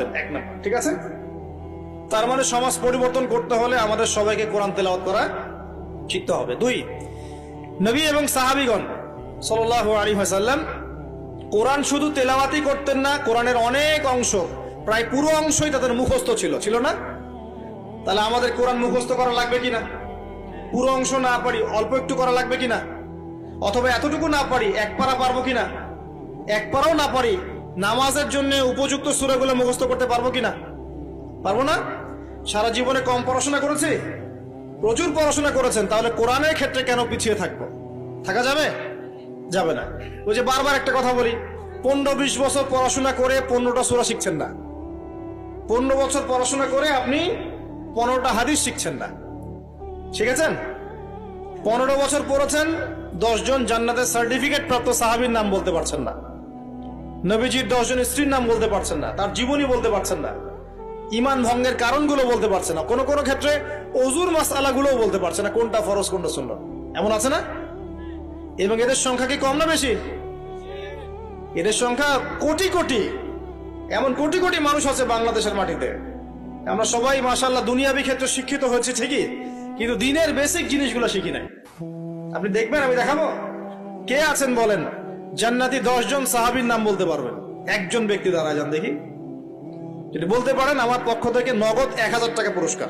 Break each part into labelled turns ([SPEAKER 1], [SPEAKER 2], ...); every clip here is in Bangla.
[SPEAKER 1] জানতেন এক নম্বর, ঠিক আছে? তার মানে সমাজ পরিবর্তন করতে হলে আমাদের সবাইকে কোরআন তেলাওয়াত করা শিখতে হবে। দুই, নবী এবং সাহাবিগণ সাল্লাহ আলী হাসাল্লাম কোরআন শুধু তেলাওয়াতই করতেন না, কোরআনের অনেক অংশ, প্রায় পুরো অংশই তাদের মুখস্থ ছিল ছিল না? তাহলে আমাদের কোরআন মুখস্থ করা লাগবে কিনা পুরো অংশ না পারি, অল্প একটু করা লাগবে কিনা অথবা এতটুকু না পারি, এক পারা পারব কিনা এক পারাও না পারি নামাজের জন্য উপযুক্ত সুরাগুলো মুখস্থ করতে পারব কিনা? পারব না? সারা জীবনে কম পড়াশোনা করেছি? প্রচুর পড়াশোনা করেছেন, তাহলে কোরআনের ক্ষেত্রে কেন পিছিয়ে থাকব? থাকা যাবে? যাবে না। ওই যে বারবার একটা কথা বলি, পনেরো বিশ বছর পড়াশোনা করে পনেরোটা সুরা শিখছেন না। পনেরো বছর পড়াশোনা করে আপনি পনেরোটা হাদিস শিখছেন না। শিখেছেন? পনেরো বছর পড়েছেন, দশজন জান্নাতের সার্টিফিকেট প্রাপ্ত সাহাবীর নাম বলতে পারছেন না। নবীজির দশজন স্ত্রীর নাম বলতে পারছেন না, তার জীবনী বলতে পারছেন না। ইমান ভঙ্গের কারণগুলো বলতে পারছে না, কোনো কোনো ক্ষেত্রে অজুর মাসালাগুলোও বলতে পারছে না, কোনটা ফরজ, কোনটা শূন্য এমন আছে না? এবং এদের সংখ্যা কি কম না বেশি? এদের সংখ্যা কোটি কোটি, এমন কোটি কোটি মানুষ আছে বাংলাদেশের মাটিতে। আমরা সবাই মাসাল্লাহ দুনিয়াবি ক্ষেত্রে শিক্ষিত হয়েছে ঠিকই, কিন্তু দিনের বেসিক জিনিসগুলো শিখি নাই। আপনি দেখবেন, আমি দেখাবো। কে আছেন বলেন? জান্নাতি জন সাহাবীর নাম বলতে পারবেন। একজন ব্যক্তি দ্বারা যান দেখি। যদি বলতে পারেন, আমার পক্ষ থেকে নগদ এক হাজার টাকা পুরস্কার।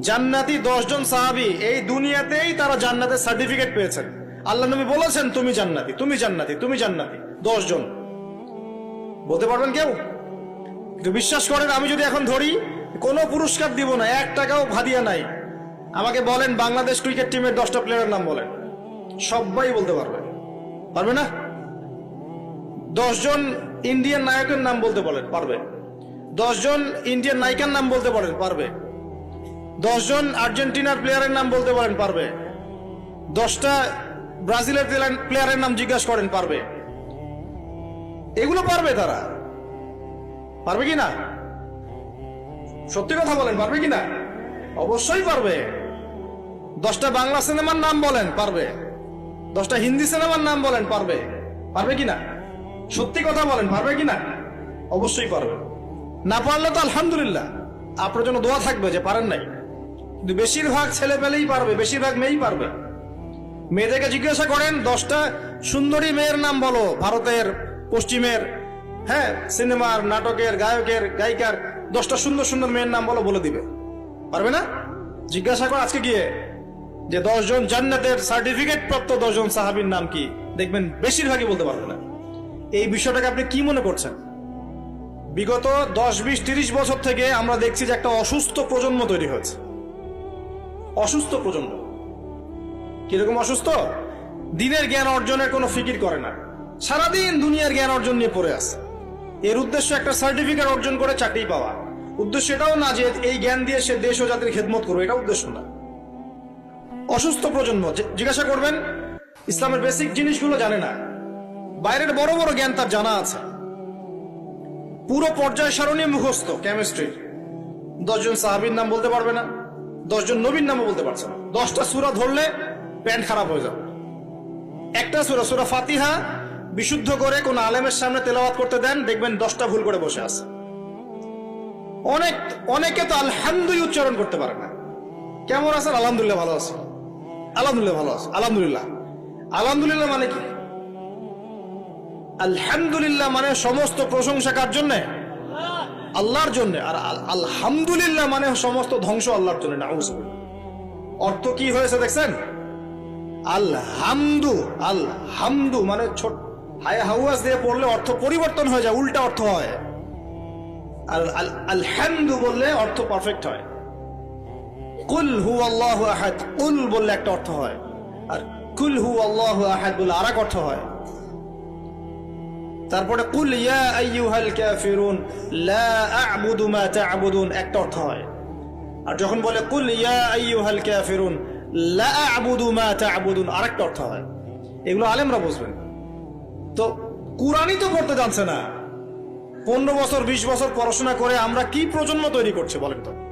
[SPEAKER 1] জান্নাতি জন সাহাবি এই দুনিয়াতেই তারা জান্নাতের সার্টিফিকেট পেয়েছেন। আল্লাহ নবী বলেছেন, তুমি জান্নাতি তুমি জান্নাতি তুমি জান্নাতি জন বলতে পারবেন কেউ? কিন্তু বিশ্বাস করেন, আমি যদি এখন ধরি, কোনো পুরস্কার দিব না, এক টাকাও ভাদিয়া নাই। আমাকে বলেন, বাংলাদেশ ক্রিকেট টিমের দশটা প্লেয়ারের নাম বলেন। সবাই বলতে পারবে। পারবে না? দশজন ইন্ডিয়ান নায়কের নাম বলতে বলেন পারবে। দশজন ইন্ডিয়ান নায়িকার নাম বলতে পারেন পারবে। দশজন আর্জেন্টিনার প্লেয়ারের নাম বলতে পারেন, পারবে। দশটা ব্রাজিলের প্লেয়ারের নাম জিজ্ঞাসা করেন, পারবে। এগুলো পারবে তারা। পারবে কি না? সত্যি কথা বলেন, পারবে কি না? অবশ্যই পারবে। দশটা বাংলা সিনেমার নাম বলেন, পারবে। দশটা হিন্দি সিনেমার নাম বলেন, পারবে? পারবে কি না সত্যি কথা বলেন, পারবে কি না অবশ্যই পারবে। না পারলে তো আলহামদুলিল্লাহ। আপনার জন্য দোয়া থাকবে যে পারেন নাই। কিন্তু বেশিরভাগ ছেলে পেলেই পারবে, বেশিরভাগ মেয়েই পারবে। মেয়েদেরকে জিজ্ঞাসা করেন, দশটা সুন্দরী মেয়ের নাম বলো, ভারতের, পশ্চিমের হ্যাঁ সিনেমার, নাটকের, গায়কের, গায়িকার, দশটা সুন্দর সুন্দর মেয়ের নাম বলো, বলে দিবে। পারবে না? জিজ্ঞাসা কর আজকে গিয়ে। যে দশজন জান্নাতের সার্টিফিকেট প্রাপ্ত দশজন সাহাবীর নাম কি? দেখবেন বেশিরভাগই বলতে পারবে না। এই বিষয়টাকে আপনি কি মনে করছেন? বিগত দশ, বিশ, তিরিশ বছর থেকে আমরা দেখছি যে একটা অসুস্থ প্রজন্ম তৈরি হয়েছে। অসুস্থ প্রজন্ম। কীরকম অসুস্থ? দিনের জ্ঞান অর্জনের কোনো ফিকির করে না। সারাদিন দুনিয়ার জ্ঞান অর্জন নিয়ে পড়ে আছে। এর উদ্দেশ্য একটা সার্টিফিকেট অর্জন করে চাকরি পাওয়া। উদ্দেশ্য এটাও না যে এই জ্ঞান দিয়ে সে দেশ ও জাতির খেদমত করবে এটা উদ্দেশ্য না। অসুস্থ প্রজন্ম জিজ্ঞাসা করবেন? ইসলামের বেসিক জিনিসগুলো জানে না। বাইরের বড় বড় জ্ঞান তার জানা আছে। পুরো পর্যায় সারণী মুখস্থ কেমিস্ট্রি দশজন সাহাবীর নাম বলতে পারবে না, দশজন নবীর নামও বলতে পারছে না। দশটা সুরা ধরলে প্যান্ট খারাপ হয়ে যাবে। একটা সুরা সুরা ফাতিহা, বিশুদ্ধ করে কোন আলেমের সামনে তেলাওয়াত করতে দেন, দেখবেন দশটা ভুল করে বসে আছে। অনেক, অনেকে তো আলহামদুলিল্লাহ উচ্চারণ করতে পারে না। কেমন আছেন? আলহামদুলিল্লাহ ভালো আছে। আলহামদুলিল্লাহ ভালো আছে। আলহামদুলিল্লাহ। আলহামদুলিল্লাহ মানে কি? আলহামদুলিল্লাহ মানে সমস্ত প্রশংসা কার জন্যে? আল্লাহর জন্য। আর আলহামদুলিল্লাহ মানে সমস্ত ধ্বংস আল্লাহর জন্য নাউজুবিল্লাহ। অর্থ কি হয়েছে দেখছেন? আলহামদু আলহামদু মানে ছোট হায় হাউয়াস দিয়ে পড়লে অর্থ পরিবর্তন হয়ে যায়, উল্টা অর্থ হয়। আর আল- আলহামদু বললে অর্থ পারফেক্ট হয়। কুল হু আল্লাহ আহাদ কুল বললে একটা অর্থ হয়। আর কুল হু আল্লাহ আহাদ বললে আর অর্থ হয়। তারপরে কুল ইয়া আইয়ুহাল কাফিরুন, লা আ'বুদু মা তা'বুদুন, একটা অর্থ হয়। আর যখন বলে কুল ইয়া আইয়ুহাল কাফিরুন, লা আ'বুদু মা তা'বুদুন, আরেকটা অর্থ হয়। এগুলো আলেমরা বুঝবেন। তো কুরআনই তো পড়তে জানছে না। পনেরো বছর, বিশ বছর পড়াশোনা করে আমরা কি প্রজন্ম তৈরি করছে বলেন তো?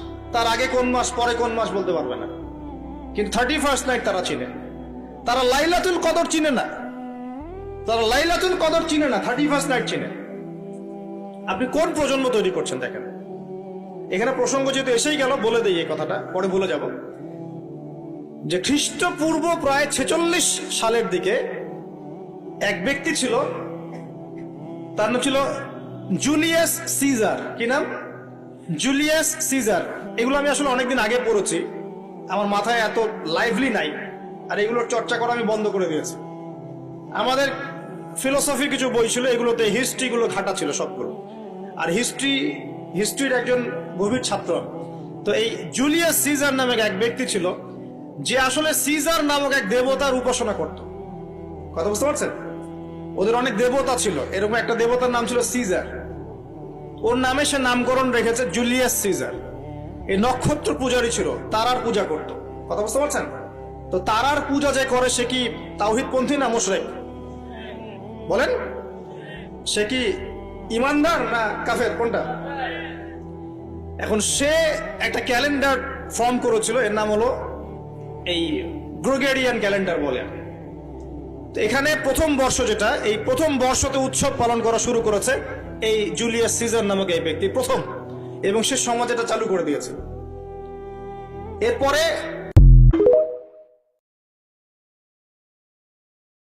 [SPEAKER 1] তার আগে কোন মাস, পরে কোন মাস বলতে পারবে না। কিন্তু থার্টি ফার্স্ট নাইট তারা চিনে। তারা লাইলাতুল কদর চিনে না। তারা লাইলাতুল কদর চিনে না থার্টি ফার্স্ট নাইট চিনে। আপনি কোন প্রজন্ম তৈরি করছেন দেখেন। এখানে প্রসঙ্গ যেহেতু এসেই গেল, বলে দিই এই কথাটা, পরে ভুলে যাব। যে খ্রিস্টপূর্ব প্রায় ছেচল্লিশ সালের দিকে এক ব্যক্তি ছিল, তার নাম ছিল জুলিয়াস সিজার। কি নাম? জুলিয়াস সিজার এগুলো আমি আসলে অনেকদিন আগে পড়েছি। আমার মাথায় এত লাইভলি নাই, আর এগুলোর চর্চা করা আমি বন্ধ করে দিয়েছি। আমাদের ফিলোসফি কিছু বই ছিল, এগুলোতে হিস্ট্রিগুলো ঘাটা ছিল সবগুলো। আর হিস্ট্রি হিস্ট্রির একজন গভীর ছাত্র। তো এই জুলিয়াস সিজার নামে এক ব্যক্তি ছিল, যে আসলে সিজার নামক এক দেবতার উপাসনা করত। কথা বুঝতে পারছেন? ওদের অনেক দেবতা ছিল, এরকম একটা দেবতার নাম ছিল সিজার ওর নামে সে নামকরণ রেখেছে জুলিয়াস সিজার। এই নক্ষত্র পূজারী ছিল, তারার পূজা করত। কথা বুঝতে পারছেন? তো তারার পূজা যে করে সে কি তাওহিদ পন্থী না মুশরেক? বলেন। সে কি ইমানদার না কাফের? কোনটা? এখন সে একটা ক্যালেন্ডার ফর্ম করেছিল, এর নাম হলো এই গ্রোগেরিয়ান ক্যালেন্ডার বলে। এখানে প্রথম বর্ষ যেটা, এই প্রথম বর্ষতে উৎসব পালন করা শুরু করেছে এই জুলিয়াস সিজার নামক এই ব্যক্তি, প্রথম। এবং সে সমাজ এটা চালু করে দিয়েছে। এরপরে